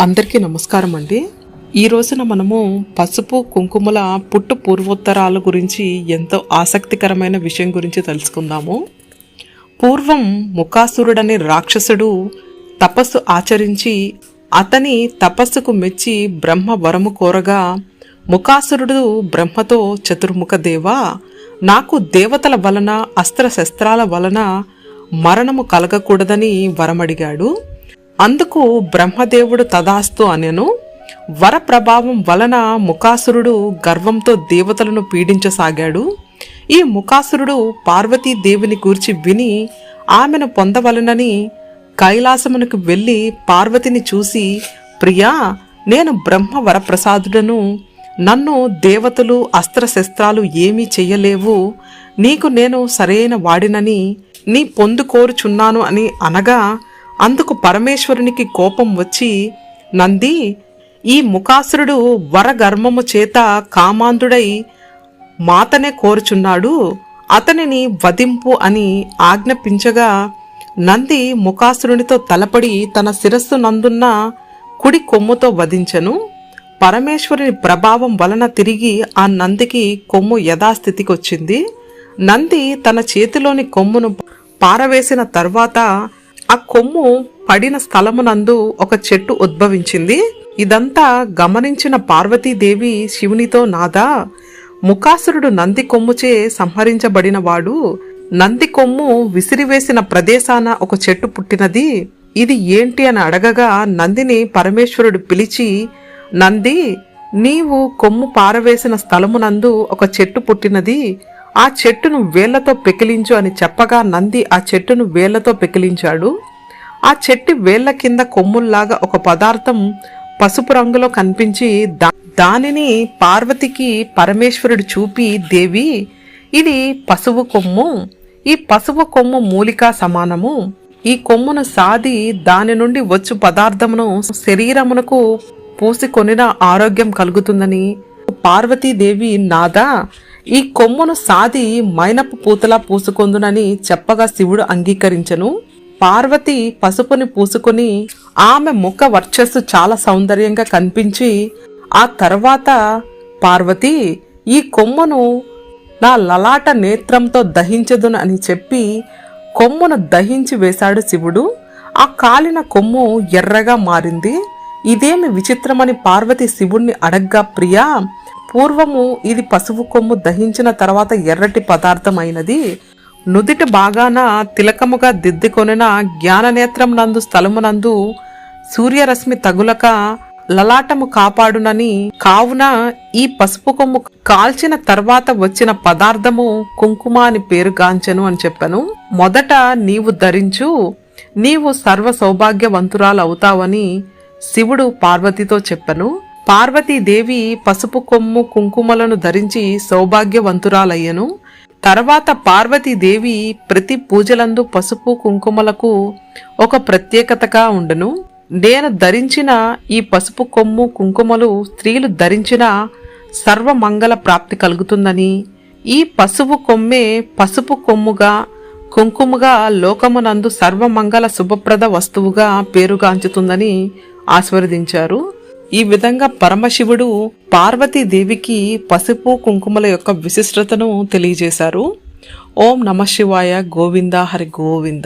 అందరికీ నమస్కారం అండి. ఈ రోజున మనము పసుపు కుంకుమల పుట్టు పూర్వోత్తరాల గురించి ఎంతో ఆసక్తికరమైన విషయం గురించి తెలుసుకుందాము. పూర్వం ముఖాసురుడనే రాక్షసుడు తపస్సు ఆచరించి అతని తపస్సుకు మెచ్చి బ్రహ్మ వరము కోరగా ముఖాసురుడు బ్రహ్మతో చతుర్ముఖ దేవా నాకు దేవతల వలన అస్త్రశస్త్రాల వలన మరణము కలగకూడదని వరమడిగాడు. అందుకు బ్రహ్మదేవుడు తదాస్తు అనెను. వర ప్రభావం వలన ముఖాసురుడు గర్వంతో దేవతలను పీడించసాగాడు. ఈ ముఖాసురుడు పార్వతీదేవిని గూర్చి విని ఆమెను పొందవలనని కైలాసమునకు వెళ్ళి పార్వతిని చూసి ప్రియా నేను బ్రహ్మ వరప్రసాదుడను. నన్ను దేవతలు అస్త్రశస్త్రాలు ఏమీ చెయ్యలేవు. నీకు నేను సరైన వాడినని నీ పొందు కోరుచున్నాను అని అనగా అందుకు పరమేశ్వరునికి కోపం వచ్చి నంది ఈ ముఖాసురుడు వరగర్మము చేత కామాంధుడై మాతనే కోరుచున్నాడు అతనిని వధింపు అని ఆజ్ఞాపించగా నంది ముఖాసురునితో తలపడి తన శిరస్సు నందున్న కుడి కొమ్ముతో వధించను. పరమేశ్వరుని ప్రభావం వలన తిరిగి ఆ నందికి కొమ్ము యథాస్థితికి వచ్చింది నంది తన చేతిలోని కొమ్మును పారవేసిన తర్వాత ఆ కొమ్ము పడిన స్థలమునందు ఒక చెట్టు ఉద్భవించింది. ఇదంతా గమనించిన పార్వతీదేవి శివునితో నాదా ముఖాసురుడు నంది కొమ్ముచే సంహరించబడినవాడు. నంది కొమ్ము విసిరివేసిన ప్రదేశాన ఒక చెట్టు పుట్టినది. ఇది ఏంటి అని అడగగా నందిని పరమేశ్వరుడు పిలిచి నంది నీవు కొమ్ము పారవేసిన స్థలమునందు ఒక చెట్టు పుట్టినది. ఆ చెట్టును వేళ్ళతో పెకిలించు అని చెప్పగా నంది ఆ చెట్టును వేళ్ళతో పెకిలించాడు. ఆ చెట్టు వేళ్ళ కింద కొమ్ముల్లాగా ఒక పదార్థం పసుపు రంగులో కనిపించి దా దానిని పార్వతికి పరమేశ్వరుడు చూపి దేవి ఇది పసుపు కొమ్ము. ఈ పసుపు కొమ్ము మూలికా సమానము. ఈ కొమ్మును సాది దాని నుండి వచ్చు పదార్థమును శరీరమునకు పూసికొనిన ఆరోగ్యం కలుగుతుందని. పార్వతీదేవి నాదా ఈ కొమ్మును సాది మైనపు పూతలా పూసుకొందునని చెప్పగా శివుడు అంగీకరించను. పార్వతి పసుపుని పూసుకుని ఆమె ముఖ వర్చస్సు చాలా సౌందర్యంగా కనిపించి ఆ తర్వాత పార్వతి ఈ కొమ్మును నా లలాట నేత్రంతో దహించదును అని చెప్పి కొమ్మును దహించి వేశాడు శివుడు. ఆ కాలిన కొమ్ము ఎర్రగా మారింది. ఇదేమి విచిత్రమని పార్వతి శివుణ్ణి అడగ్గా ప్రియా పూర్వము ఇది పసుపు కొమ్ము దహించిన తర్వాత ఎర్రటి పదార్థం అయినది నుదిటి బాగాన తిలకముగా దిద్దుకొనిన జ్ఞాననేత్రం నందు స్థలమునందు సూర్యరశ్మి తగులక లలాటము కాపాడునని కావున ఈ పసుపు కొమ్ము కాల్చిన తర్వాత వచ్చిన పదార్థము కుంకుమ అని పేరుగాంచెను అని చెప్పాను. మొదట నీవు ధరించు నీవు సర్వ సౌభాగ్యవంతురాలు అవుతావని శివుడు పార్వతితో చెప్పను. పార్వతీదేవి పసుపు కొమ్ము కుంకుమలను ధరించి సౌభాగ్యవంతురాలయ్యను. తర్వాత పార్వతీదేవి ప్రతి పూజలందు పసుపు కుంకుమలకు ఒక ప్రత్యేకతగా ఉండును. నేను ధరించిన ఈ పసుపు కొమ్ము కుంకుమలు స్త్రీలు ధరించిన సర్వమంగళ ప్రాప్తి కలుగుతుందని. ఈ పసుపు కొమ్మే పసుపు కొమ్ముగా కుంకుమగా లోకమునందు సర్వమంగళ శుభప్రద వస్తువుగా పేరుగాంచుతుందని ఆస్వాదించారు ఈ విధంగా పరమశివుడు పార్వతీదేవికి పసుపు కుంకుమల యొక్క విశిష్టతను తెలియజేశారు. ఓం నమ శివాయ గోవింద హరి గోవింద.